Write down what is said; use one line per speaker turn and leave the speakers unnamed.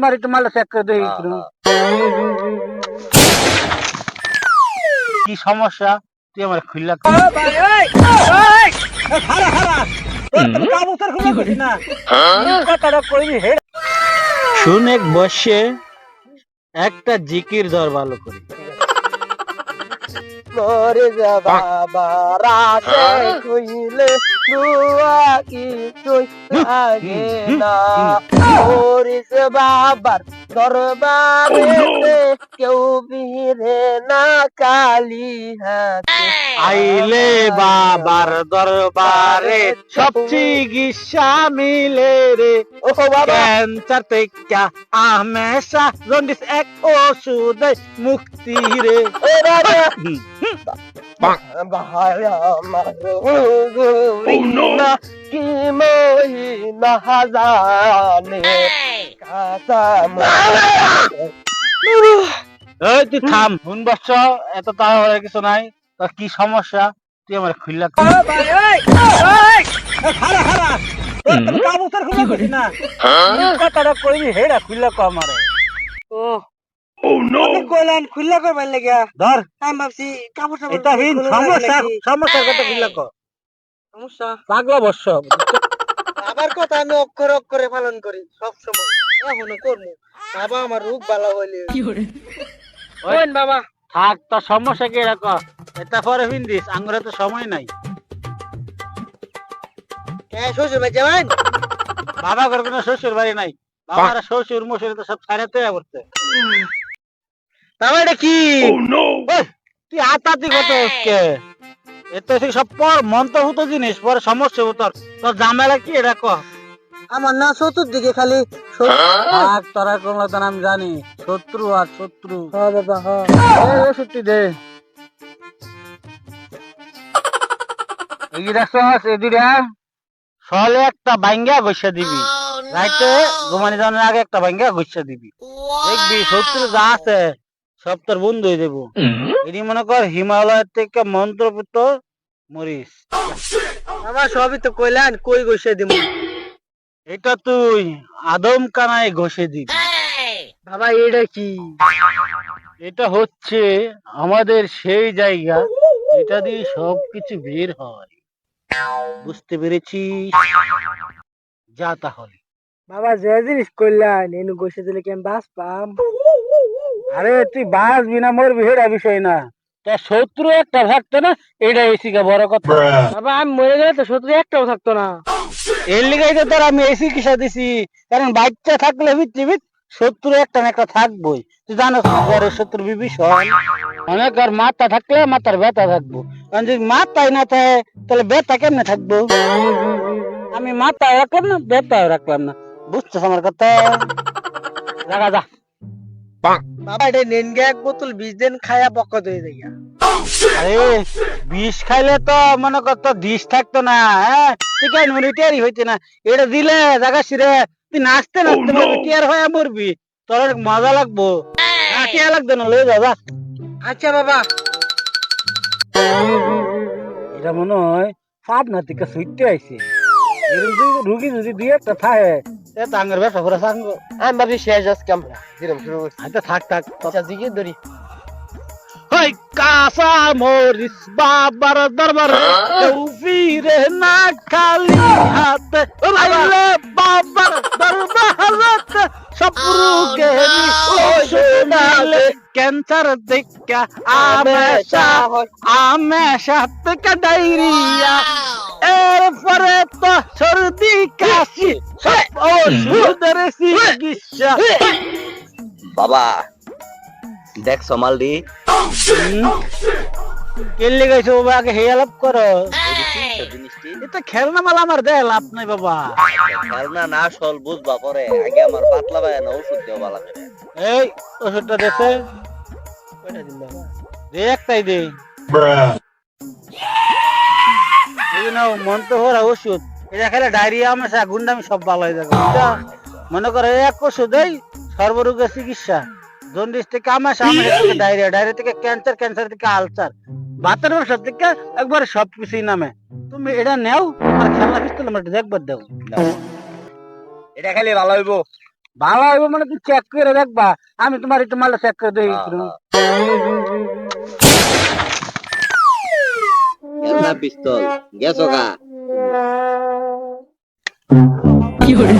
Check করে দেখি একটু। কি সমস্যা? তুই আমার খুললা শুন এক বসে একটা জিকির ধর ভালো করে।
মরে যা বাবা রাতে কইলে দুয়া কি তুই আগে না। মরিস বাবার দরবারে কেউ বিরে না কালি হাতে
আইলে বাবার দরবারে সব চিকিৎসা মিলে রে।
ও বাবা!
ক্যান্সার থেকে আমেশা জন্ডিস এক ওষুধ মুক্তি রে।
ও বাবা না
এই তুই থাম শুন বস এত তাড়াহুড়া কিছু নাই তোর কি সমস্যা তুই আমার খুললা কথাটা কইনি হেডা খুললা কো আমারে
কইলেন খুললা করবার লাগে
ধর।
আমি ভাবছি কাপড় চাপড়
এটা হিন সমস্যা
নাকি?
সমস্যার কথা খুললা কো
সমস্যা?
পাগলা বস
আমার কথা আমি অক্ষরে অক্ষরে পালন করি সব সময়। এখনও করব। বাবা আমার রূপ ভালো হইলে। কোন বাবা
থাক তোর সমস্যা কি রাখো এটা পরে হিন্দিস আঙ্গুরে তো সময় নাই।
কে শ্বশুর ভাই যাবেন?
বাবা ঘর কোনো শ্বশুর বাড়ি নাই। বাবার শ্বশুর মশুর তো সব ছাড়াতে করতে।
বাবা এটা কি?
তুই আতাতি কত কে এতে সব পর মন্ত্রভূত জিনিস পরে সমস্যা হতো তোর তোর ঝামেলা কি? এটা কহ
আমার না চতুর্দিকে খালি
থাক তোরা কোন আমি জানি। শত্রু আর শত্রু।
হ্যাঁ বাবা হ্যাঁ।
এই দে। এই দেখছস এই সলে একটা বাইঙ্গা দিবি। রাইতে ঘুমানি যাওয়ার আগে একটা বাইঙ্গা গইসা দিবি। দেখবি শত্রু যা আছে সব তোর বন্ধু হয়ে দেবো এটি মনে কর হিমালয়ের থেকে মন্ত্রপুত মরিস।
বাবা সবই তো কইলেন কই গইছে দিমু?
এটা তুই আদম কানায় ঘষে দিবি।
বাবা এটা কি?
এটা হচ্ছে আমাদের সেই জায়গা এটা দিয়ে সবকিছু বের হয়। বুঝতে পেরেছি যা তাহলে।
বাবা যে জিনিস কইলেন এনু গইছে দিলে কেন বাস পাম
আরে তুই বাঁচবি না মরবি হেরা বিষয় না। তা শত্রু একটা থাকতো না এটা এসি কা বড় কথা।
বাবা আমি মরে গেলে তো শত্রু একটাও থাকতো না।
এর লিগাই তো তোর আমি এসি কিসা দিছি কারণ বাচ্চা থাকলে পৃথিবীত শত্রু একটা না একটা থাকবোই। তুই জানোস না বড় শত্রু বিভীষণ। অনেক আর মাথা থাকলে মাথার ব্যথা থাকব। কারণ যদি মাথায় না থাকে তাহলে ব্যথা কেমনে থাকব? আমি মাথা রাখলাম না ব্যথাও রাখলাম না। বুঝছিস আমার কথা? রাখা যা।
বাবা এটা নেনগে এক বোতল বিষ দেন খায়া পক্কত হয়ে যায়
আরে বিষ খাইলে তো মনে কর তো দিস থাকতো না হ্যাঁ? তুই কেন মিলিটারি হইতে না। এটা দিলে জায়গা সিরে তুই নাচতে নাচতে মরবি টিয়ার হয়ে মরবি। তোর অনেক মজা লাগবো। না টিয়া লাগবে না লয়ে যাবা
আচ্ছা বাবা।
এটা মনে হয় পাবনা থেকে সুইটে আইছে। এরকম রুগী যদি দুই একটা থাকে এ তো আঙ্গের ব্যবসা করে সাঙ্গ
আমি ভাবছি শেষ আজকে আমরা দিলাম শুরু করছি
আচ্ছা থাক থাক।
আচ্ছা জিগে ধরি
হই কাসা মরিস বাবার দরবার ফিরে না খালি হাতে। বাবার ওষুধ ক্যান্সার দেখা। আমেশা আমেশা থেকে ডায়রিয়া এরপরে তো সর্দি কাশি।
বাবা দেখ সমালদি।
কেলে গেছো বাবা আগে করো।
জিনিসটি
এটা খেলনা মালা আমার দেয় লাভ নাই বাবা।
খেলনা না সল বুঝবা পরে আগে আমার পাতলা ভাই না ওষুধ দেওয়া
এই ওষুধটা দেছে। দে একটাই দে। এই নাও মন তো হরা ওষুধ। এটা খেলে ডায়রিয়া আমাশা গুন্ডামি সব ভালো হয়ে যাবে বুঝছ? মনে করো এই এক ওষুধ সর্বরোগের চিকিৎসা। জন্ডিস থেকে আমাশা আমাশা থেকে ডায়রিয়া ডায়রিয়া থেকে ক্যান্সার ক্যান্সার থেকে আলসার। বাতের ব্যবসা থেকে একবার সব কিছুই নামে। তুমি এটা নেও আর খেলনা পিস্তল আমার একবার দাও।
এটা খালি ভালো হইব।
ভালো হইব মানে তুই চেক করে দেখবা আমি তোমার একটু মালটা চেক করে।
হ্যাঁ। গেন্দা পিস্তল গেছো গা?
কি hore